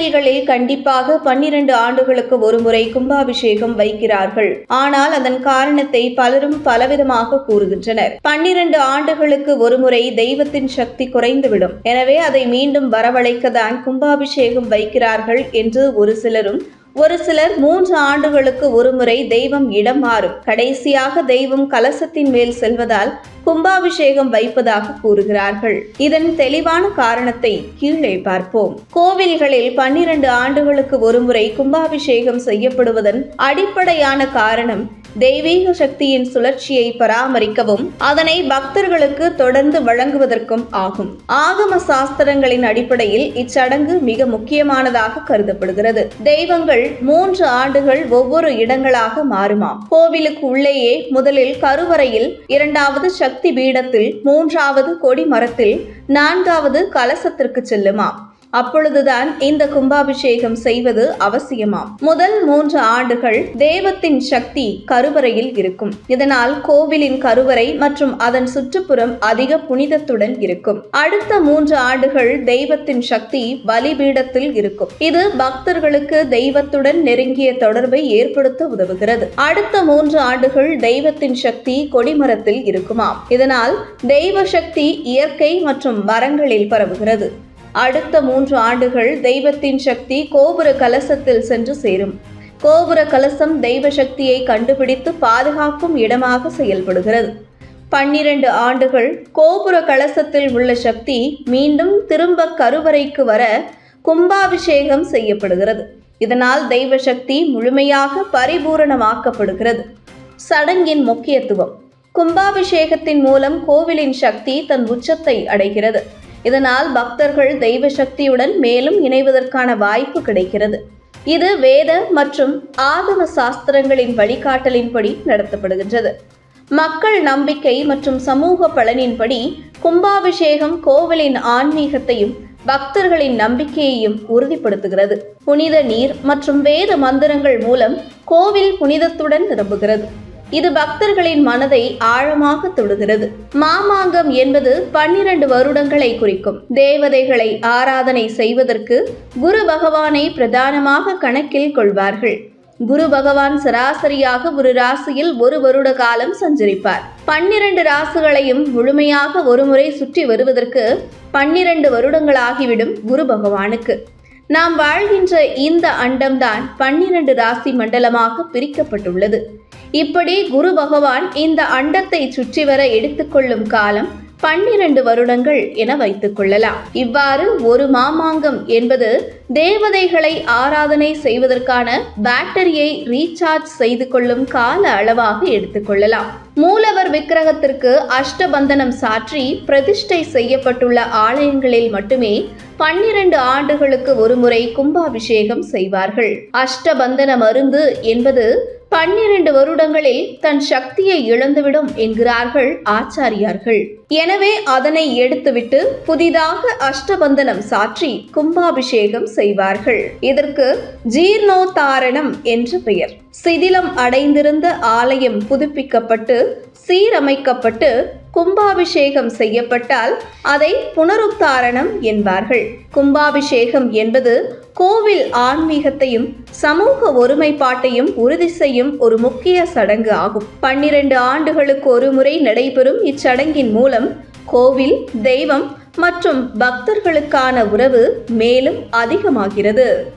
கோவில்களில் கண்டிப்பாக பன்னிரண்டு ஆண்டுகளுக்கு ஒருமுறை கும்பாபிஷேகம் வைக்கிறார்கள். ஆனால் அதன் காரணத்தை பலரும் பலவிதமாக கூறுகின்றனர். பன்னிரண்டு ஆண்டுகளுக்கு ஒருமுறை தெய்வத்தின் சக்தி குறைந்துவிடும். எனவே அதை மீண்டும் வரவழைக்கத்தான் கும்பாபிஷேகம் வைக்கிறார்கள் என்று ஒரு சிலரும் ஒரு சிலர் மூன்று ஆண்டுகளுக்கு ஒருமுறை தெய்வம் இடம் மாறும். கடைசியாக தெய்வம் கலசத்தின் மேல் செல்வதால் கும்பாபிஷேகம் வைப்பதாக கூறுகிறார்கள். இதன் தெளிவான காரணத்தை கீழே பார்ப்போம். கோவில்களில் பன்னிரண்டு ஆண்டுகளுக்கு ஒருமுறை கும்பாபிஷேகம் செய்யப்படுவதன் அடிப்படையான காரணம் தெய்வீக சக்தியின் சுழற்சியை பராமரிக்கவும் அதனை பக்தர்களுக்கு தொடர்ந்து வழங்குவதற்கும் ஆகும். ஆகம சாஸ்திரங்களின் அடிப்படையில் இச்சடங்கு மிக முக்கியமானதாக கருதப்படுகிறது. தெய்வங்கள் மூன்று ஆண்டுகள் ஒவ்வொரு இடங்களாக மாறுமாம். கோவிலுக்கு உள்ளேயே முதலில் கருவறையில் இரண்டாவது சக்தி பீடத்தில் மூன்றாவது கொடி மரத்தில் நான்காவது கலசத்திற்கு செல்லுமாம். அப்பொழுதுதான் இந்த கும்பாபிஷேகம் செய்வது அவசியமாம். முதல் மூன்று ஆண்டுகள் தேவத்தின் சக்தி கருவறையில் இருக்கும். இதனால் கோவிலின் கருவறை மற்றும் அதன் சுற்றுப்புறம் அதிக புனிதத்துடன் இருக்கும். அடுத்த மூன்று ஆண்டுகள் தெய்வத்தின் சக்தி பலிபீடத்தில் இருக்கும். இது பக்தர்களுக்கு தெய்வத்துடன் நெருங்கிய தொடர்பை ஏற்படுத்த உதவுகிறது. அடுத்த மூன்று ஆண்டுகள் தெய்வத்தின் சக்தி கொடிமரத்தில் இருக்குமாம். இதனால் தெய்வ சக்தி இயற்கை மற்றும் மரங்களில் பரவுகிறது. அடுத்த மூன்று ஆண்டுகள் தெய்வத்தின் சக்தி கோபுர கலசத்தில் சென்று சேரும். கோபுர கலசம் தெய்வ சக்தியை கண்டுபிடித்து பாதுகாக்கும் இடமாக செயல்படுகிறது. பன்னிரண்டு ஆண்டுகள் கோபுர கலசத்தில் உள்ள சக்தி மீண்டும் திரும்ப கருவறைக்கு வர கும்பாபிஷேகம் செய்யப்படுகிறது. இதனால் தெய்வ சக்தி முழுமையாக பரிபூரணமாக்கப்படுகிறது. சடங்கின் முக்கியத்துவம். கும்பாபிஷேகத்தின் மூலம் கோவிலின் சக்தி தன் உச்சத்தை அடைகிறது. இதனால் பக்தர்கள் தெய்வ சக்தியுடன் மேலும் இணைவதற்கான வாய்ப்பு கிடைக்கிறது. இது வேத மற்றும் ஆகம சாஸ்திரங்களின் வழிகாட்டலின்படி நடத்தப்படுகின்றது. மக்கள் நம்பிக்கை மற்றும் சமூக பலனின்படி கும்பாபிஷேகம் கோவிலின் ஆன்மீகத்தையும் பக்தர்களின் நம்பிக்கையையும் உறுதிப்படுத்துகிறது. புனித நீர் மற்றும் வேத மந்திரங்கள் மூலம் கோவில் புனிதத்துடன் நிரம்புகிறது. இது பக்தர்களின் மனதை ஆழமாக தொடுகிறது. மாமாங்கம் என்பது பன்னிரண்டு வருடங்களை குறிக்கும். தேவதைகளை ஆராதனை செய்வதற்கு குரு பகவானை பிரதானமாக கணக்கில் கொள்வார்கள். குரு பகவான் சராசரியாக ஒரு ராசியில் ஒரு வருட காலம் சஞ்சரிப்பார். பன்னிரண்டு ராசுகளையும் முழுமையாக ஒருமுறை சுற்றி வருவதற்கு பன்னிரண்டு வருடங்களாகிவிடும் குரு பகவானுக்கு. நாம் வாழ்கின்ற இந்த அண்டம்தான் பன்னிரண்டு ராசி மண்டலமாக பிரிக்கப்பட்டுள்ளது. இப்படி குரு பகவான் இந்த அண்டத்தை சுற்றி வர எடுத்துக்கொள்ளும் காலம் பன்னிரண்டு வருடங்கள் என வைத்துக் கொள்ளலாம். இவ்வாறு ஒரு மாமாங்கம் என்பது தேவதைகளை ஆராதனை செய்வதற்கான பேட்டரியை ரீசார்ஜ் செய்து கொள்ளும் கால அளவாக எடுத்துக்கொள்ளலாம் மூலவர் விக்கிரகத்திற்கு அஷ்டபந்தனம் சாற்றி பிரதிஷ்டை செய்யப்பட்டுள்ள ஆலயங்களில் மட்டுமே பன்னிரண்டு ஆண்டுகளுக்கு ஒருமுறை கும்பாபிஷேகம் செய்வார்கள். அஷ்டபந்தன மருந்து என்பது பன்னிரண்டு வருடங்களில் தன் சக்தியை இழந்துவிடும் என்கிறார்கள் ஆச்சாரியார்கள். எனவே அதனை எடுத்துவிட்டு புதிதாக அஷ்டபந்தனம் சாற்றி கும்பாபிஷேகம் செய்வார்கள். இதற்கு ஜீர்ணோத்தாரணம் என்று பெயர். சிதிலம் அடைந்திருந்த ஆலயம் புதுப்பிக்கப்பட்டு சீரமைக்கப்பட்டு கும்பாபிஷேகம் செய்யப்பட்டால் அதை புனருத்தாரணம் என்பார்கள். கும்பாபிஷேகம் என்பது கோவில் ஆன்மீகத்தையும் சமூக ஒருமைப்பாட்டையும் உறுதி செய்யும் ஒரு முக்கிய சடங்கு ஆகும். பன்னிரண்டு ஆண்டுகளுக்கு ஒரு முறை நடைபெறும் இச்சடங்கின் மூலம் கோவில் தெய்வம் மற்றும் பக்தர்களுக்கான உறவு மேலும் அதிகமாகிறது.